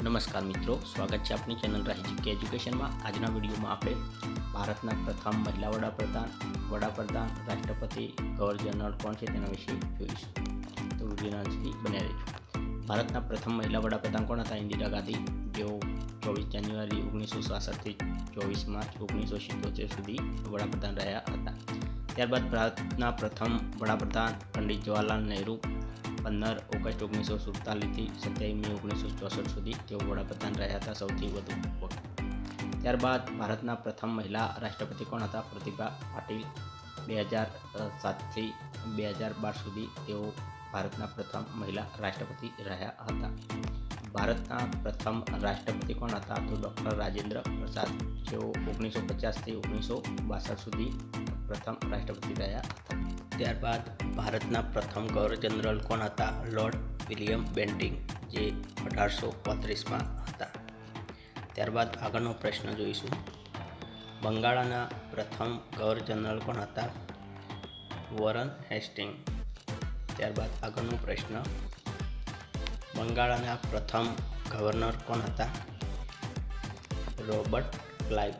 નમસ્કાર મિત્રો, સ્વાગત છે આપણી ચેનલ રહી કે એજ્યુકેશનમાં આજના વિડીયોમાં આપણે ભારતના પ્રથમ મહિલા વડાપ્રધાન વડાપ્રધાન, રાષ્ટ્રપતિ, ગવર્નર જનરલ કોણ છે તેના વિશે જોઈશું. તો વિડીયોના અંશથી બન્યા રહેજો. ભારતના પ્રથમ મહિલા વડાપ્રધાન કોણ હતા? ઇન્દિરા ગાંધી. જેઓ ચોવીસ જાન્યુઆરી ઓગણીસો સાસઠથી ચોવીસ માર્ચ ઓગણીસો સિત્તોતેર સુધી વડાપ્રધાન રહ્યા હતા. ત્યારબાદ ભારતના પ્રથમ વડાપ્રધાન પંડિત જવાહરલાલ નહેરુ પંદર ઓગસ્ટ ઓગણીસો સુડતાલીસથી સત્યાવીસ મે ઓગણીસો ચોસઠ સુધી તેઓ વડાપ્રધાન રહ્યા હતા સૌથી વધુ વખત. ત્યારબાદ ભારતના પ્રથમ મહિલા રાષ્ટ્રપતિ કોણ હતા? પ્રતિભા પાટીલ. બે હજાર સાતથી બે હજાર બાર સુધી તેઓ ભારતના પ્રથમ મહિલા રાષ્ટ્રપતિ રહ્યા હતા. ભારતના પ્રથમ રાષ્ટ્રપતિ કોણ હતા? તો ડૉક્ટર રાજેન્દ્ર પ્રસાદ. જેઓ ઓગણીસો પચાસથી ઓગણીસો બાસઠ સુધી પ્રથમ રાષ્ટ્રપતિ રહ્યા હતા ત્યારબાદ ભારતના પ્રથમ ગવર્નર જનરલ કોણ હતા? લોર્ડ વિલિયમ બેન્ટિંગ, જે અઢારસો પાંત્રીસમાં હતા. ત્યારબાદ આગળનો પ્રશ્ન જોઈશું. બંગાળાના પ્રથમ ગવર્નર જનરલ કોણ હતા? Warren Hasting. ત્યારબાદ આગળનો પ્રશ્ન. બંગાળાના પ્રથમ ગવર્નર કોણ હતા? Robert Clive.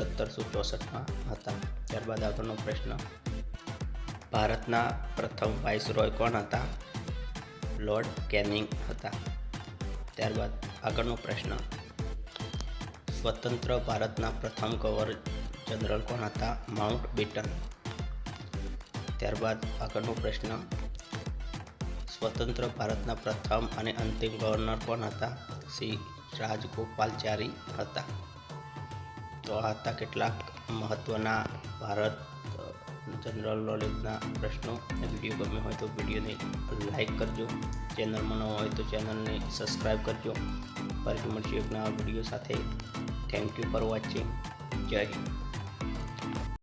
સત્તરસો ચોસઠમાં હતા. ત્યારબાદ આગળનો પ્રશ્ન. ભારતના પ્રથમ વાઇસરોય કોણ હતા? લોર્ડ કેનિંગ હતા. ત્યારબાદ આગળનો પ્રશ્ન. સ્વતંત્ર ભારતના પ્રથમ ગવર્નર જનરલ કોણ હતા? Mountbatten. ત્યારબાદ આગળનો પ્રશ્ન. સ્વતંત્ર ભારતના પ્રથમ અને અંતિમ ગવર્નર કોણ હતા? શ્રી રાજગોપાલચારી હતા. તો આ હતા કેટલાક મહત્ત્વના ભારત જનરલ નોલેજના પ્રશ્નો. વીડિયો ગમ્યો હોય તો વિડીયોને લાઈક કરજો. ચેનલમાં ન હોય તો ચેનલને સબસ્ક્રાઈબ કરજો. ફરીથી મળશે એક નવા વીડિયો સાથે. થેન્ક યુ ફોર વોચિંગ જય હિન્દ.